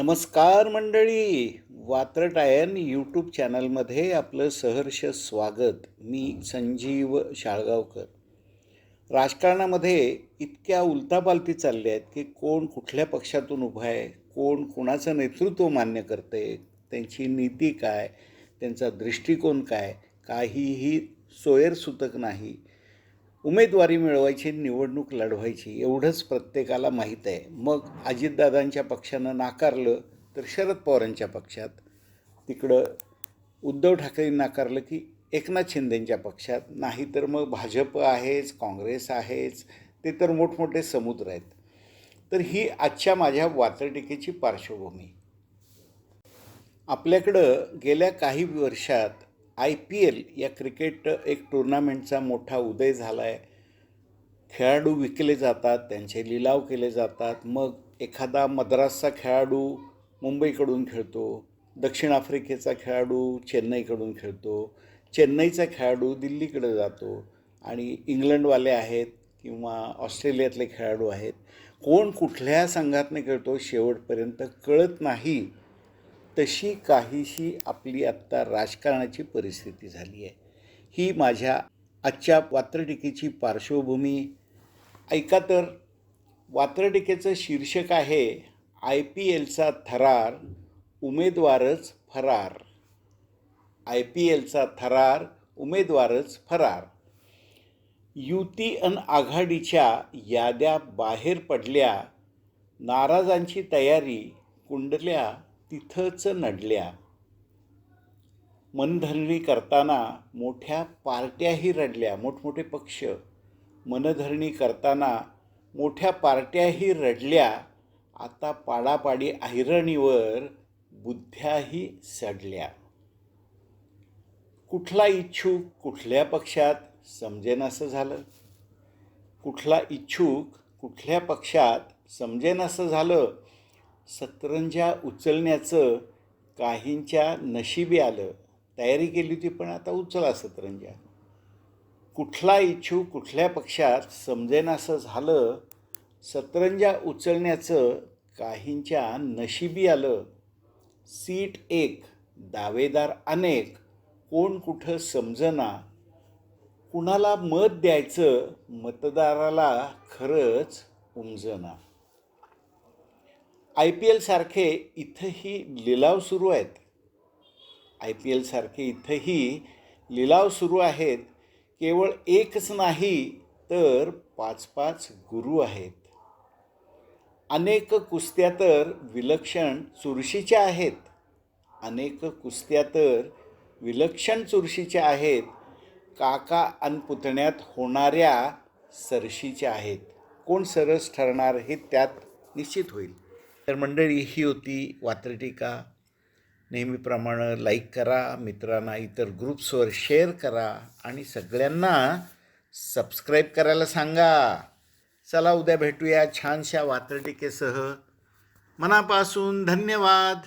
नमस्कार मंडळी. वात्रटायन यूट्यूब चॅनलमध्ये आपलं सहर्ष स्वागत. मी संजीव शाळगावकर. राजकारणामध्ये इतक्या उलथापालथी चालल्या आहेत की कोण कुठल्या पक्षातून उभं आहे कोण कुणाचं नेतृत्व मान्य करते त्यांची नीती काय त्यांचा दृष्टिकोन काय काहीही सोयरसूतक नाही. उमेदवारी मिळवायची निवडणूक लढवायची एवढंच प्रत्येकाला माहीत आहे. मग अजितदादांच्या पक्षानं नाकारलं तर शरद पवारांच्या पक्षात तिकडं उद्धव ठाकरेंनी नाकारलं की एकनाथ शिंदेंच्या पक्षात नाही तर मग भाजप आहेच काँग्रेस आहेच ते तर मोठमोठे समुद्र आहेत. तर ही आजच्या माझ्या वातरटिकेची पार्श्वभूमी. आपल्याकडं गेल्या काही वर्षात आय पी एल या क्रिकेट एक टुर्नामेंटचा मोठा उदय झाला आहे खेळाडू विकले जातात त्यांचे लिलाव केले जातात. मग एखादा मद्रासचा खेळाडू मुंबईकडून खेळतो दक्षिण आफ्रिकेचा खेळाडू चेन्नईकडून खेळतो चेन्नईचा खेळाडू दिल्लीकडे जातो आणि इंग्लंडवाले आहेत किंवा ऑस्ट्रेलियातले खेळाडू आहेत. कोण कुठल्या संघातनं खेळतो शेवटपर्यंत कळत नाही. तशी काहीशी आपली आत्ता राजकारणाची परिस्थिती झाली आहे. ही माझ्या आजच्या वात्रटिकेची पार्श्वभूमी. ऐका तर वात्रटिकेचं शीर्षक आहे आय पी एलचा थरार उमेदवारच फरार. आय पी एलचा थरार उमेदवारच फरार. युती अन आघाडीच्या याद्या बाहेर पडल्या नाराजांची तयारी कुंडल्या तिथंच नडल्या. मनधरणी करताना मोठ्या पार्ट्याही रडल्या. मोठमोठे पक्ष मनधरणी करताना मोठ्या पार्ट्याही रडल्या. आता पाडापाडी ऐरणीवर बुद्ध्याही सडल्या. कुठला इच्छुक कुठल्या पक्षात? समजेनासं झालं. कुठला इच्छुक कुठल्या पक्षात? समजेनासं झालं. सतरंजा उचलण्याचं काहींच्या नशिबी आलं. तयारी केली होती पण आता उचला सतरंजा कुठला इच्छुक कुठल्या पक्षात समजेनासं झालं सतरंजा उचलण्याचं काहींच्या नशिबी आलं. सीट एक दावेदार अनेक कोण कुठं समजना. कुणाला मत द्यायचं मतदाराला खरंच उमजना. आय पी एलसारखे इथंही लिलाव सुरू आहेत. आय पी एलसारखे इथंही लिलाव सुरू आहेत. केवळ एकच नाही तर पाच पाच गुरु आहेत. अनेक कुस्त्या तर विलक्षण चुरशीच्या आहेत. अनेक कुस्त्या तर विलक्षण चुरशीच्या आहेत. काका अन पुतण्यात होणाऱ्या सरशीच्या आहेत. कोण सरस ठरणार हे त्यात निश्चित होईल. तर मंडळी ही होती वात्रटिका नेहमीप्रमाणे लाईक करा मित्रांना इतर ग्रुप्सवर शेअर करा आणि सगळ्यांना सबस्क्राईब करायला सांगा. चला उद्या भेटूया छानशा वात्रटिकेसह मनापासून धन्यवाद.